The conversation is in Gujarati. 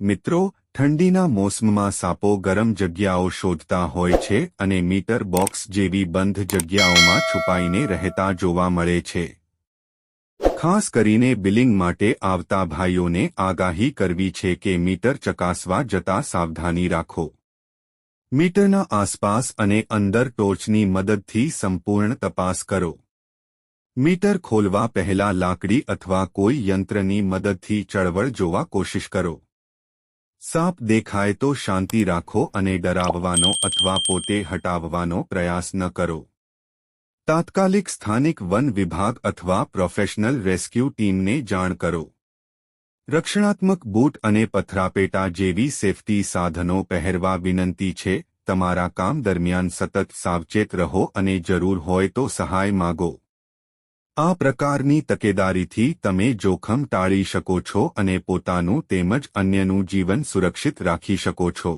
મિત્રો, ઠંડીના મોસમમાં સાપો ગરમ જગ્યાઓ શોધતા હોય છે અને મીટર બોક્સ જેવી બંધ જગ્યાઓમાં છુપાઈને રહેતા જોવા મળે છે. ખાસ કરીને બિલિંગ માટે આવતા ભાઈઓને આગાહી કરવી છે કે મીટર ચકાસવા જતા સાવધાની રાખો. મીટરના આસપાસ અને અંદર ટોર્ચની મદદથી સંપૂર્ણ તપાસ કરો. મીટર ખોલવા પહેલા લાકડી અથવા કોઈ યંત્રની મદદથી ચળવળ જોવા કોશિશ કરો. સાપ દેખાય તો શાંતિ રાખો અને ડરાવવાનો અથવા પોતે હટાવવાનો પ્રયાસ ન કરો. તાત્કાલિક સ્થાનિક વન વિભાગ અથવા પ્રોફેશનલ રેસ્ક્યુ ટીમને જાણ કરો. રક્ષણાત્મક બૂટ અને પથરાપેટા જેવી સેફટી સાધનો પહેરવા વિનંતી છે, તમારા કામ દરમિયાન સતત સાવચેત રહો અને જરૂર હોય તો સહાય માગો. આ પ્રકારની તકેદારીથી તમે જોખમ ટાળી શકો છો અને પોતાનું તેમજ અન્યનું જીવન સુરક્ષિત રાખી શકો છો.